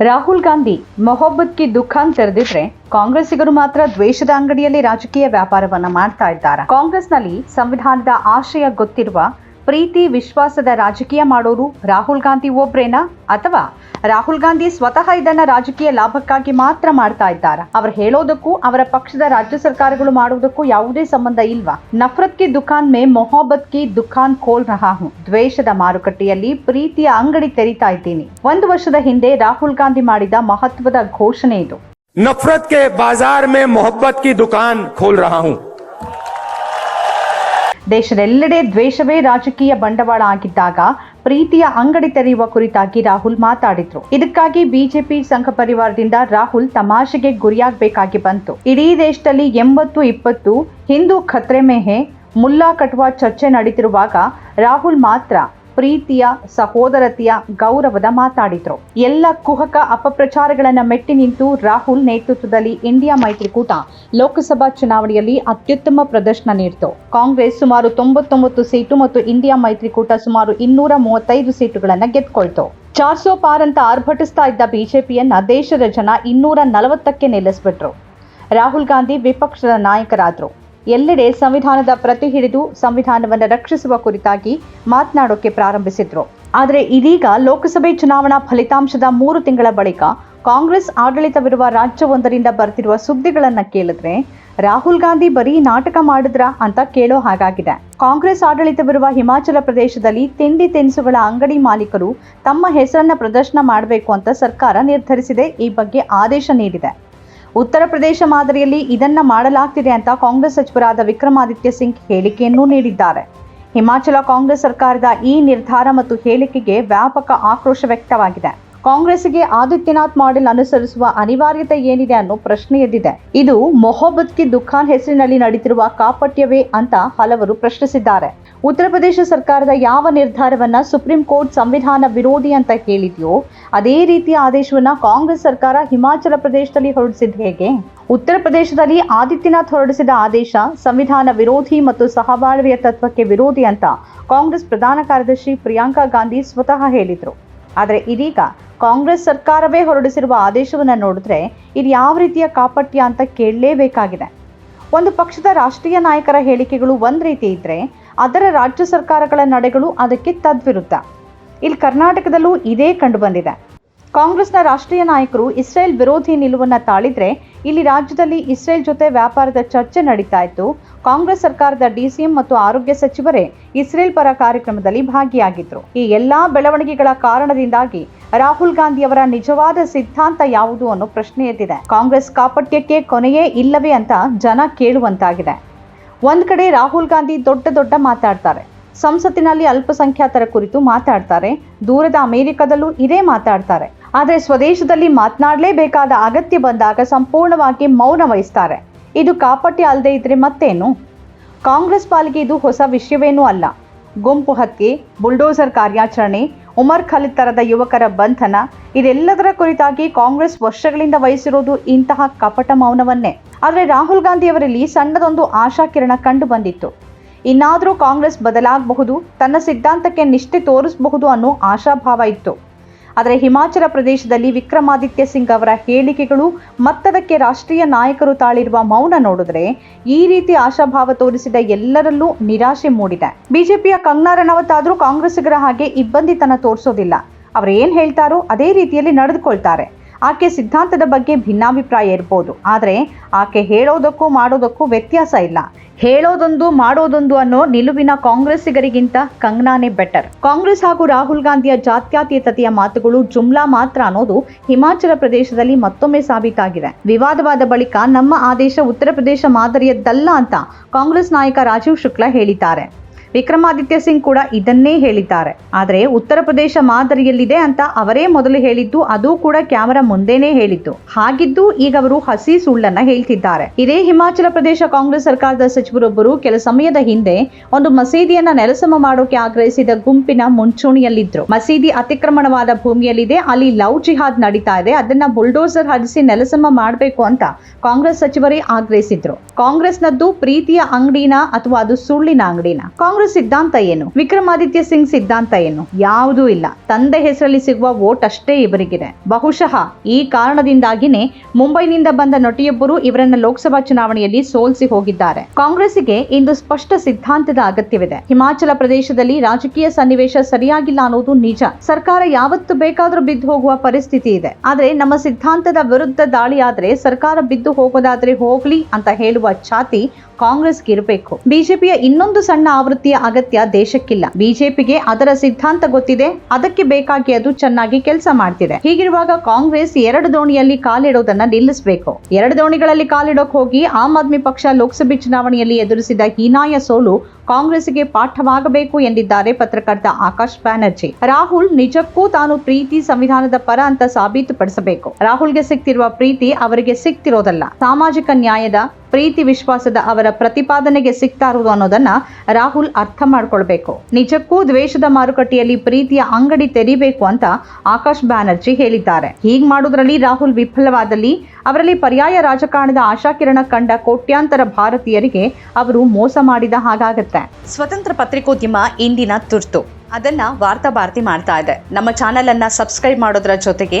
ರಾಹುಲ್ ಗಾಂಧಿ ಮೊಹಬ್ಬತ್ ಕಿ ದುಖಾನ್ ತೆರೆದಿದ್ರೆ ಕಾಂಗ್ರೆಸ್ಸಿಗರು ಮಾತ್ರ ದ್ವೇಷದ ಅಂಗಡಿಯಲ್ಲಿ ರಾಜಕೀಯ ವ್ಯಾಪಾರವನ್ನ ಮಾಡ್ತಾ ಇದ್ದಾರೆ. ಕಾಂಗ್ರೆಸ್ನಲ್ಲಿ ಸಂವಿಧಾನದ ಆಶಯ ಗೊತ್ತಿರುವ ಪ್ರೀತಿ, ವಿಶ್ವಾಸದ ರಾಜಕೀಯ ಮಾಡೋರು ರಾಹುಲ್ ಗಾಂಧಿ ಒಬ್ಬರೇನಾ ಅಥವಾ ರಾಹುಲ್ ಗಾಂಧಿ ಸ್ವತಃ ಇದನ್ನ ರಾಜಕೀಯ ಲಾಭಕ್ಕಾಗಿ ಮಾತ್ರ ಮಾಡ್ತಾ ಇದ್ದಾರ? ಅವ್ರು ಹೇಳೋದಕ್ಕೂ ಅವರ ಪಕ್ಷದ ರಾಜ್ಯ ಸರ್ಕಾರಗಳು ಮಾಡೋದಕ್ಕೂ ಯಾವುದೇ ಸಂಬಂಧ ಇಲ್ವಾ? ನಫರತ್ ಕಿ ದುಖಾನ್ ಮೇ, ಮೊಹಬ್ಬತ್ ಕಿ ದುಖಾನ್ ಖೋಲ್ ರಹಾ ದ್ವೇಷದ ಮಾರುಕಟ್ಟೆಯಲ್ಲಿ ಪ್ರೀತಿಯ ಅಂಗಡಿ ತೆರಿತಾ ಇದ್ದೀನಿ. ಒಂದು ವರ್ಷದ ಹಿಂದೆ ರಾಹುಲ್ ಗಾಂಧಿ ಮಾಡಿದ ಮಹತ್ವದ ಘೋಷಣೆ ಇದು. ನಫರತ್ ಕೆ ಬಾಜಾರ್ ಮೇ ಮೊಹಬ್ಬತ್ ಕಿ ದುಖಾನ್ ಖೋಲ್ ರಹಾ ದೇಶದೆಲ್ಲೆಡೆ ದ್ವೇಷವೇ ರಾಜಕೀಯ ಬಂಡವಾಳ ಆಗಿದ್ದಾಗ ಪ್ರೀತಿಯ ಅಂಗಡಿ ತೆರೆಯುವ ಕುರಿತಾಗಿ ರಾಹುಲ್ ಮಾತಾಡಿದ್ರು. ಇದಕ್ಕಾಗಿ ಬಿಜೆಪಿ ಸಂಘ ಪರಿವಾರದಿಂದ ರಾಹುಲ್ ತಮಾಷೆಗೆ ಗುರಿಯಾಗಬೇಕಾಗಿ ಬಂತು. ಇಡೀ ದೇಶದಲ್ಲಿ ಎಂಬತ್ತು ಇಪ್ಪತ್ತು ಹಿಂದೂ ಖತ್ರೆ ಮೇಹೆ ಮುಲ್ಲಾ ಕಟ್ವಾ ಚರ್ಚೆ ನಡೀತಿರುವಾಗ ರಾಹುಲ್ ಮಾತ್ರ ಪ್ರೀತಿಯ, ಸಹೋದರತೆಯ ಗೌರವದ ಮಾತಾಡಿದ್ರು. ಎಲ್ಲ ಕುಹಕ ಅಪಪ್ರಚಾರಗಳನ್ನ ಮೆಟ್ಟಿ ನಿಂತು ರಾಹುಲ್ ನೇತೃತ್ವದಲ್ಲಿ ಇಂಡಿಯಾ ಮೈತ್ರಿಕೂಟ ಲೋಕಸಭಾ ಚುನಾವಣೆಯಲ್ಲಿ ಅತ್ಯುತ್ತಮ ಪ್ರದರ್ಶನ ನೀಡಿತು. ಕಾಂಗ್ರೆಸ್ ಸುಮಾರು ತೊಂಬತ್ತೊಂಬತ್ತು ಸೀಟು ಮತ್ತು ಇಂಡಿಯಾ ಮೈತ್ರಿಕೂಟ ಸುಮಾರು ಇನ್ನೂರ ಮೂವತ್ತೈದು ಸೀಟುಗಳನ್ನು ಗೆದ್ದುಕೊಳ್ತು ಚಾರ್ ಸೋ ಪಾರ್ ಅಂತ ಆರ್ಭಟಿಸ್ತಾ ಇದ್ದ ಬಿಜೆಪಿಯನ್ನ ದೇಶದ ಜನ ಇನ್ನೂರ ನಲವತ್ತಕ್ಕೆ ನಿಲ್ಲಿಸ್ಬಿಟ್ರು. ರಾಹುಲ್ ಗಾಂಧಿ ವಿಪಕ್ಷದ ನಾಯಕರಾದ್ರು. ಎಲ್ಲೆಡೆ ಸಂವಿಧಾನದ ಪ್ರತಿ ಹಿಡಿದು ಸಂವಿಧಾನವನ್ನು ರಕ್ಷಿಸುವ ಕುರಿತಾಗಿ ಮಾತನಾಡೋಕೆ ಪ್ರಾರಂಭಿಸಿದ್ರು. ಆದರೆ ಇದೀಗ ಲೋಕಸಭೆ ಚುನಾವಣಾ ಫಲಿತಾಂಶದ ಮೂರು ತಿಂಗಳ ಬಳಿಕ ಕಾಂಗ್ರೆಸ್ ಆಡಳಿತವಿರುವ ರಾಜ್ಯವೊಂದರಿಂದ ಬರ್ತಿರುವ ಸುದ್ದಿಗಳನ್ನು ಕೇಳಿದ್ರೆ, ರಾಹುಲ್ ಗಾಂಧಿ ಬರೀ ನಾಟಕ ಮಾಡಿದ್ರ ಅಂತ ಕೇಳೋ ಹಾಗಾಗಿದೆ. ಕಾಂಗ್ರೆಸ್ ಆಡಳಿತವಿರುವ ಹಿಮಾಚಲ ಪ್ರದೇಶದಲ್ಲಿ ತಿಂಡಿ ತಿನಿಸುಗಳ ಅಂಗಡಿ ಮಾಲೀಕರು ತಮ್ಮ ಹೆಸರನ್ನ ಪ್ರದರ್ಶನ ಮಾಡಬೇಕು ಅಂತ ಸರ್ಕಾರ ನಿರ್ಧರಿಸಿದೆ, ಈ ಬಗ್ಗೆ ಆದೇಶ ನೀಡಿದೆ. ಉತ್ತರ ಪ್ರದೇಶ ಮಾದರಿಯಲ್ಲಿ ಇದನ್ನ ಮಾಡಲಾಗ್ತಿದೆ ಅಂತ ಕಾಂಗ್ರೆಸ್ ಸಚಿವರಾದ ವಿಕ್ರಮಾದಿತ್ಯ ಸಿಂಗ್ ಹೇಳಿಕೆಯನ್ನು ನೀಡಿದ್ದಾರೆ. ಹಿಮಾಚಲ ಕಾಂಗ್ರೆಸ್ ಸರ್ಕಾರದ ಈ ನಿರ್ಧಾರ ಮತ್ತು ಹೇಳಿಕೆಗೆ ವ್ಯಾಪಕ ಆಕ್ರೋಶ ವ್ಯಕ್ತವಾಗಿದೆ. ಕಾಂಗ್ರೆಸ್ಗೆ ಆದಿತ್ಯನಾಥ್ ಮಾಡೆಲ್ ಅನುಸರಿಸುವ ಅನಿವಾರ್ಯತೆ ಏನಿದೆ ಅನ್ನೋ ಪ್ರಶ್ನೆ ಎದ್ದಿದೆ. ಇದು ಮೊಹಬ್ಬತ್ ಕಿ ದುಖಾನ್ ಹೆಸರಿನಲ್ಲಿ ನಡೆದಿರುವ ಕಾಪಟ್ಯವೇ ಅಂತ ಹಲವರು ಪ್ರಶ್ನಿಸಿದ್ದಾರೆ. ಉತ್ತರ ಪ್ರದೇಶ ಸರ್ಕಾರದ ಯಾವ ನಿರ್ಧಾರವನ್ನ ಸುಪ್ರೀಂ ಕೋರ್ಟ್ ಸಂವಿಧಾನ ವಿರೋಧಿ ಅಂತ ಹೇಳಿದೆಯೋ ಅದೇ ರೀತಿಯ ಆದೇಶವನ್ನ ಕಾಂಗ್ರೆಸ್ ಸರ್ಕಾರ ಹಿಮಾಚಲ ಪ್ರದೇಶದಲ್ಲಿ ಹೊರಡಿಸಿದ ಹೇಗೆ? ಉತ್ತರ ಪ್ರದೇಶದಲ್ಲಿ ಆದಿತ್ಯನಾಥ್ ಹೊರಡಿಸಿದ ಆದೇಶ ಸಂವಿಧಾನ ವಿರೋಧಿ ಮತ್ತು ಸಹಬಾಳ್ವೆಯ ತತ್ವಕ್ಕೆ ವಿರೋಧಿ ಅಂತ ಕಾಂಗ್ರೆಸ್ ಪ್ರಧಾನ ಕಾರ್ಯದರ್ಶಿ ಪ್ರಿಯಾಂಕಾ ಗಾಂಧಿ ಸ್ವತಃ ಹೇಳಿದ್ರು. ಆದರೆ ಇದೀಗ ಕಾಂಗ್ರೆಸ್ ಸರ್ಕಾರವೇ ಹೊರಡಿಸಿರುವ ಆದೇಶವನ್ನು ನೋಡಿದ್ರೆ ಇದು ಯಾವ ರೀತಿಯ ಕಾಪಟ್ಯ ಅಂತ ಕೇಳಲೇಬೇಕಾಗಿದೆ. ಒಂದು ಪಕ್ಷದ ರಾಷ್ಟ್ರೀಯ ನಾಯಕರ ಹೇಳಿಕೆಗಳು ಒಂದು ರೀತಿ ಇದ್ರೆ ಅದರ ರಾಜ್ಯ ಸರ್ಕಾರಗಳ ನಡೆಗಳು ಅದಕ್ಕೆ ತದ್ವಿರುದ್ಧ. ಇಲ್ಲಿ ಕರ್ನಾಟಕದಲ್ಲೂ ಇದೇ ಕಂಡುಬಂದಿದೆ. ಕಾಂಗ್ರೆಸ್ನ ರಾಷ್ಟ್ರೀಯ ನಾಯಕರು ಇಸ್ರೇಲ್ ವಿರೋಧಿ ನಿಲುವನ್ನು ತಾಳಿದ್ರೆ ಇಲ್ಲಿ ರಾಜ್ಯದಲ್ಲಿ ಇಸ್ರೇಲ್ ಜೊತೆ ವ್ಯಾಪಾರದ ಚರ್ಚೆ ನಡೀತಾ ಇತ್ತು. ಕಾಂಗ್ರೆಸ್ ಸರ್ಕಾರದ ಡಿಸಿಎಂ ಮತ್ತು ಆರೋಗ್ಯ ಸಚಿವರೇ ಇಸ್ರೇಲ್ ಪರ ಕಾರ್ಯಕ್ರಮದಲ್ಲಿ ಭಾಗಿಯಾಗಿದ್ರು. ಈ ಎಲ್ಲಾ ಬೆಳವಣಿಗೆಗಳ ಕಾರಣದಿಂದಾಗಿ ರಾಹುಲ್ ಗಾಂಧಿ ಅವರ ನಿಜವಾದ ಸಿದ್ಧಾಂತ ಯಾವುದು ಅನ್ನೋ ಪ್ರಶ್ನೆ ಎದ್ದಿದೆ. ಕಾಂಗ್ರೆಸ್ ಕಾಪಟ್ಯಕ್ಕೆ ಕೊನೆಯೇ ಇಲ್ಲವೇ ಅಂತ ಜನ ಕೇಳುವಂತಾಗಿದೆ. ಒಂದ್ ಕಡೆ ರಾಹುಲ್ ಗಾಂಧಿ ದೊಡ್ಡ ದೊಡ್ಡ ಮಾತಾಡ್ತಾರೆ. ಸಂಸತ್ತಿನಲ್ಲಿ ಅಲ್ಪಸಂಖ್ಯಾತರ ಕುರಿತು ಮಾತಾಡ್ತಾರೆ. ದೂರದ ಅಮೆರಿಕದಲ್ಲೂ ಇದೇ ಮಾತಾಡ್ತಾರೆ. ಆದರೆ ಸ್ವದೇಶದಲ್ಲಿ ಮಾತನಾಡಲೇಬೇಕಾದ ಅಗತ್ಯ ಬಂದಾಗ ಸಂಪೂರ್ಣವಾಗಿ ಮೌನ ವಹಿಸ್ತಾರೆ. ಇದು ಕಾಪಟ್ಯ ಅಲ್ಲದೆ ಇದ್ರೆ ಮತ್ತೇನು? ಕಾಂಗ್ರೆಸ್ ಪಾಲಿಗೆ ಇದು ಹೊಸ ವಿಷಯವೇನೂ ಅಲ್ಲ. ಗುಂಪು ಹತ್ಯೆ, ಬುಲ್ಡೋಸರ್ ಕಾರ್ಯಾಚರಣೆ ಉಮರ್ ಖಾಲಿದ್ ತರದ ಯುವಕರ ಬಂಧನ. ಇದೆಲ್ಲದರ ಕುರಿತಾಗಿ ಕಾಂಗ್ರೆಸ್ ವರ್ಷಗಳಿಂದ ವಹಿಸಿರೋದು ಇಂತಹ ಕಪಟ ಮೌನವನ್ನೇ. ಆದರೆ ರಾಹುಲ್ ಗಾಂಧಿ ಅವರಲ್ಲಿ ಸಣ್ಣದೊಂದು ಆಶಾಕಿರಣ ಕಂಡು ಬಂದಿತ್ತು. ಇನ್ನಾದರೂ ಕಾಂಗ್ರೆಸ್ ಬದಲಾಗಬಹುದು, ತನ್ನ ಸಿದ್ಧಾಂತಕ್ಕೆ ನಿಷ್ಠೆ ತೋರಿಸಬಹುದು ಅನ್ನೋ ಆಶಾಭಾವ ಇತ್ತು. ಆದರೆ ಹಿಮಾಚಲ ಪ್ರದೇಶದಲ್ಲಿ ವಿಕ್ರಮಾದಿತ್ಯ ಸಿಂಗ್ ಅವರ ಹೇಳಿಕೆಗಳು ಮತ್ತದಕ್ಕೆ ರಾಷ್ಟ್ರೀಯ ನಾಯಕರು ತಾಳಿರುವ ಮೌನ ನೋಡಿದ್ರೆ ಈ ರೀತಿ ಆಶಾಭಾವ ತೋರಿಸಿದ ಎಲ್ಲರಲ್ಲೂ ನಿರಾಶೆ ಮೂಡಿದೆ. ಬಿಜೆಪಿಯ ಕಂಗನಾ ರಣಾವತ್ ಆದರೂ ಕಾಂಗ್ರೆಸ್ಸಿಗರ ಹಾಗೆ ಇಬ್ಬಂದಿತನ ತೋರಿಸೋದಿಲ್ಲ. ಅವರು ಏನು ಹೇಳ್ತಾರೋ ಅದೇ ರೀತಿಯಲ್ಲಿ ನಡೆದುಕೊಳ್ತಾರೆ. ಆಕೆ ಸಿದ್ಧಾಂತದ ಬಗ್ಗೆ ಭಿನ್ನಾಭಿಪ್ರಾಯ ಇರ್ಬೋದು. ಆದರೆ ಆಕೆ ಹೇಳೋದಕ್ಕೂ ಮಾಡೋದಕ್ಕೂ ವ್ಯತ್ಯಾಸ ಇಲ್ಲ. ಹೇಳೋದೊಂದು ಮಾಡೋದೊಂದು ಅನ್ನೋ ನಿಲುವಿನ ಕಾಂಗ್ರೆಸ್ಸಿಗರಿಗಿಂತ ಕಂಗ್ನಾನೇ ಬೆಟರ್ ಕಾಂಗ್ರೆಸ್ ಹಾಗೂ ರಾಹುಲ್ ಗಾಂಧಿಯ ಜಾತ್ಯತೀತತೆಯ ಮಾತುಗಳು ಜುಮ್ಲಾ ಮಾತ್ರ ಅನ್ನೋದು ಹಿಮಾಚಲ ಪ್ರದೇಶದಲ್ಲಿ ಮತ್ತೊಮ್ಮೆ ಸಾಬೀತಾಗಿದೆ ವಿವಾದವಾದ ಬಳಿಕ ನಮ್ಮ ಆದೇಶ ಉತ್ತರ ಪ್ರದೇಶ ಮಾದರಿಯದ್ದಲ್ಲ ಅಂತ ಕಾಂಗ್ರೆಸ್ ನಾಯಕ ರಾಜೀವ್ ಶುಕ್ಲಾ ಹೇಳಿದ್ದಾರೆ. ವಿಕ್ರಮಾದಿತ್ಯ ಸಿಂಗ್ ಕೂಡ ಇದನ್ನೇ ಹೇಳಿದ್ದಾರೆ. ಆದರೆ ಉತ್ತರ ಪ್ರದೇಶ ಮಾದರಿಯಲ್ಲಿದೆ ಅಂತ ಅವರೇ ಮೊದಲು ಹೇಳಿದ್ದು, ಅದು ಕೂಡ ಕ್ಯಾಮರಾ ಮುಂದೆನೇ ಹೇಳಿದ್ದು ಹಾಗಿದ್ದು ಈಗ ಅವರು ಹಸಿ ಸುಳ್ಳನ್ನ ಹೇಳ್ತಿದ್ದಾರೆ. ಇದೇ ಹಿಮಾಚಲ ಪ್ರದೇಶ ಕಾಂಗ್ರೆಸ್ ಸರ್ಕಾರದ ಸಚಿವರೊಬ್ಬರು ಕೆಲ ಸಮಯದ ಹಿಂದೆ ಒಂದು ಮಸೀದಿಯನ್ನ ನೆಲಸಮ ಮಾಡೋಕೆ ಆಗ್ರಹಿಸಿದ ಗುಂಪಿನ ಮುಂಚೂಣಿಯಲ್ಲಿದ್ರು. ಮಸೀದಿ ಅತಿಕ್ರಮಣವಾದ ಭೂಮಿಯಲ್ಲಿದೆ, ಅಲ್ಲಿ ಲವ್ ಜಿಹಾದ್ ನಡೀತಾ ಇದೆ, ಅದನ್ನ ಬುಲ್ಡೋಸರ್ ಹರಿಸಿ ನೆಲಸಮ ಮಾಡಬೇಕು ಅಂತ ಕಾಂಗ್ರೆಸ್ ಸಚಿವರೇ ಆಗ್ರಹಿಸಿದ್ರು. ಕಾಂಗ್ರೆಸ್ನದ್ದು ಪ್ರೀತಿಯ ಅಂಗಡಿನ ಅಥವಾ ಅದು ಸುಳ್ಳಿನ ಅಂಗಡಿನ? ಕಾಂಗ್ರೆಸ್ ಸಿದ್ಧಾಂತ ಏನು? ವಿಕ್ರಮಾದಿತ್ಯ ಸಿಂಗ್ ಸಿದ್ಧಾಂತ ಏನು? ಯಾವುದೂ ಇಲ್ಲ. ತಂದೆ ಹೆಸರಲ್ಲಿ ಸಿಗುವ ವೋಟ್ ಅಷ್ಟೇ ಇವರಿಗಿದೆ. ಬಹುಶಃ ಈ ಕಾರಣದಿಂದಾಗಿನೇ ಮುಂಬೈನಿಂದ ಬಂದ ನಟಿಯೊಬ್ಬರು ಇವರನ್ನ ಲೋಕಸಭಾ ಚುನಾವಣೆಯಲ್ಲಿ ಸೋಲ್ಸಿ ಹೋಗಿದ್ದಾರೆ. ಕಾಂಗ್ರೆಸ್ಗೆ ಇಂದು ಸ್ಪಷ್ಟ ಸಿದ್ಧಾಂತದ ಅಗತ್ಯವಿದೆ. ಹಿಮಾಚಲ ಪ್ರದೇಶದಲ್ಲಿ ರಾಜಕೀಯ ಸನ್ನಿವೇಶ ಸರಿಯಾಗಿಲ್ಲ ಅನ್ನೋದು ನಿಜ. ಸರ್ಕಾರ ಯಾವತ್ತು ಬೇಕಾದ್ರೂ ಬಿದ್ದು ಹೋಗುವ ಪರಿಸ್ಥಿತಿ ಇದೆ. ಆದ್ರೆ ನಮ್ಮ ಸಿದ್ಧಾಂತದ ವಿರುದ್ಧ ದಾಳಿ ಸರ್ಕಾರ ಬಿದ್ದು ಹೋಗೋದಾದ್ರೆ ಹೋಗ್ಲಿ ಅಂತ ಹೇಳುವ ಛಾತಿ ಕಾಂಗ್ರೆಸ್ಗೆ ಇರಬೇಕು ಬಿಜೆಪಿಯ ಇನ್ನೊಂದು ಸಣ್ಣ ಆವೃತ್ತಿಯ ಅಗತ್ಯ ದೇಶಕ್ಕಿಲ್ಲ. ಬಿಜೆಪಿಗೆ ಅದರ ಸಿದ್ಧಾಂತ ಗೊತ್ತಿದೆ. ಅದಕ್ಕೆ ಬೇಕಾಗಿ ಅದು ಚೆನ್ನಾಗಿ ಕೆಲಸ ಮಾಡ್ತಿದೆ. ಹೀಗಿರುವಾಗ ಕಾಂಗ್ರೆಸ್ ಎರಡು ದೋಣಿಯಲ್ಲಿ ಕಾಲಿಡೋದನ್ನ ನಿಲ್ಲಿಸಬೇಕು. ಎರಡು ದೋಣಿಗಳಲ್ಲಿ ಕಾಲಿಡೋಕ್ ಹೋಗಿ ಆಮ್ ಆದ್ಮಿ ಪಕ್ಷ ಲೋಕಸಭೆ ಚುನಾವಣೆಯಲ್ಲಿ ಎದುರಿಸಿದ ಹೀನಾಯ ಸೋಲು ಕಾಂಗ್ರೆಸ್ಗೆ ಪಾಠವಾಗಬೇಕು ಎಂದಿದ್ದಾರೆ ಪತ್ರಕರ್ತ ಆಕಾಶ್ ಬ್ಯಾನರ್ಜಿ. ರಾಹುಲ್, ನಿಜಕ್ಕೂ ತಾನು ಪ್ರೀತಿ ಸಂವಿಧಾನದ ಪರ ಅಂತ ಸಾಬೀತುಪಡಿಸಬೇಕು. ರಾಹುಲ್ಗೆ ಸಿಗ್ತಿರುವ ಪ್ರೀತಿ ಅವರಿಗೆ ಸಿಗ್ತಿರೋದಲ್ಲ ಸಾಮಾಜಿಕ ನ್ಯಾಯದ ಪ್ರೀತಿ ವಿಶ್ವಾಸದ ಅವರ ಪ್ರತಿಪಾದನೆಗೆ ಸಿಗ್ತಾ ಇರುವುದು ಅನ್ನೋದನ್ನ ರಾಹುಲ್ ಅರ್ಥ ಮಾಡ್ಕೊಳ್ಬೇಕು. ನಿಜಕ್ಕೂ ದ್ವೇಷದ ಮಾರುಕಟ್ಟೆಯಲ್ಲಿ ಪ್ರೀತಿಯ ಅಂಗಡಿ ತೆರಿಬೇಕು ಅಂತ ಆಕಾಶ್ ಬ್ಯಾನರ್ಜಿ ಹೇಳಿದ್ದಾರೆ. ಹೀಗ್ ಮಾಡೋದ್ರಲ್ಲಿ ರಾಹುಲ್ ವಿಫಲವಾದಲ್ಲಿ ಅವರಲ್ಲಿ ಪರ್ಯಾಯ ರಾಜಕಾರಣದ ಆಶಾಕಿರಣ ಕಂಡ ಕೋಟ್ಯಾಂತರ ಭಾರತೀಯರಿಗೆ ಅವರು ಮೋಸ ಮಾಡಿದ ಹಾಗಾಗತ್ತೆ. ಸ್ವತಂತ್ರ ಪತ್ರಿಕೋದ್ಯಮ ಇಂದಿನ ತುರ್ತು. ಅದನ್ನ ವಾರ್ತಾ ಭಾರತಿ ಮಾಡ್ತಾ ಇದೆ. ನಮ್ಮ ಚಾನೆಲ್ ಅನ್ನ ಸಬ್ಸ್ಕ್ರೈಬ್ ಮಾಡೋದ್ರ ಜೊತೆಗೆ